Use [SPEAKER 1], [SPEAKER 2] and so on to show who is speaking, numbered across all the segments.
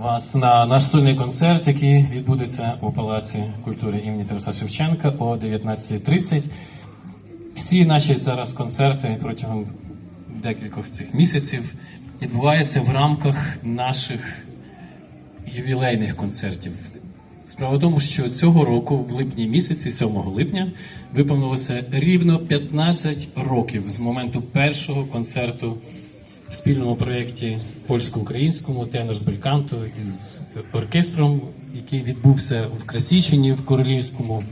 [SPEAKER 1] вас на наш сольний концерт, який відбудеться у Палаці культури імені Тараса Шевченка о 19.30. Всі наші зараз концерти протягом декількох цих місяців відбуваються в рамках наших ювілейних концертів. Справа в тому, що цього року, в липні місяці, 7 липня, виповнилося рівно 15 років з моменту першого концерту в спільному проєкті польсько-українському тенор з бельканту із оркестром, який відбувся в Красічині в Королівському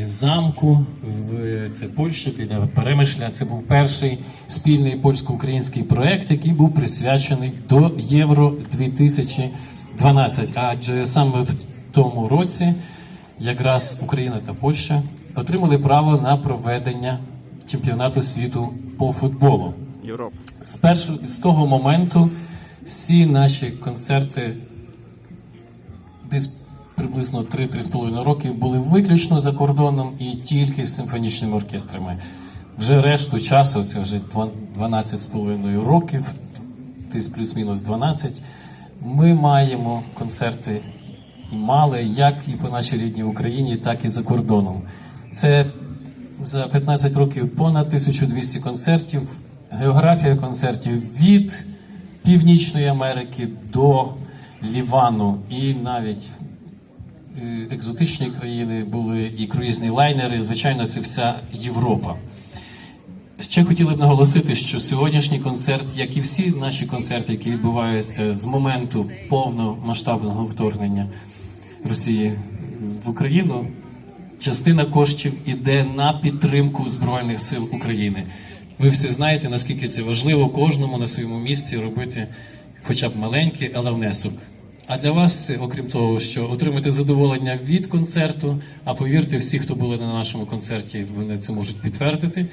[SPEAKER 1] замку в це Польща біля Перемишля. Це був перший спільний польсько-український проєкт, який був присвячений до Євро 2012. Адже саме в тому році якраз Україна та Польща отримали право на проведення чемпіонату світу по футболу.
[SPEAKER 2] Європа.
[SPEAKER 1] З першого з того моменту всі наші концерти десь приблизно 3-3,5 роки були виключно за кордоном і тільки з симфонічними оркестрами. Вже решту часу, це вже 12,5 років, десь плюс-мінус 12, ми маємо концерти і мали як і по нашій рідній Україні, так і за кордоном. Це за 15 років понад 1200 концертів. Географія концертів від Північної Америки до Лівану і навіть е, екзотичні країни були і круїзні лайнери. Звичайно, це вся Європа. Ще хотіли б наголосити, що сьогоднішній концерт, як і всі наші концерти, які відбуваються з моменту повномасштабного вторгнення Росії в Україну, частина коштів іде на підтримку Збройних сил України. Ви всі знаєте, наскільки це важливо кожному на своєму місці робити хоча б маленький, але внесок. А для вас окрім того, що отримати задоволення від концерту, а повірте, всі, хто були на нашому концерті, вони це можуть підтвердити.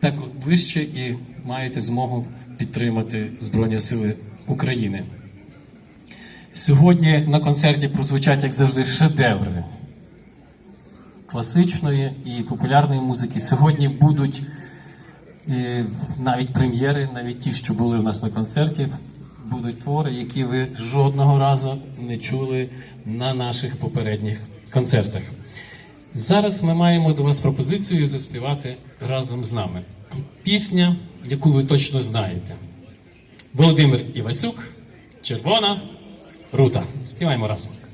[SPEAKER 1] Так ви ще і маєте змогу підтримати Збройні Сили України. Сьогодні на концерті прозвучать, як завжди, шедеври класичної і популярної музики. Сьогодні будуть навіть прем'єри, навіть ті, що були в нас на концерті, будуть твори, які ви жодного разу не чули на наших попередніх концертах. Зараз ми маємо до вас пропозицію заспівати разом з нами. Пісня, яку ви точно знаєте. Володимир Івасюк, Червона рута. Співаємо разом.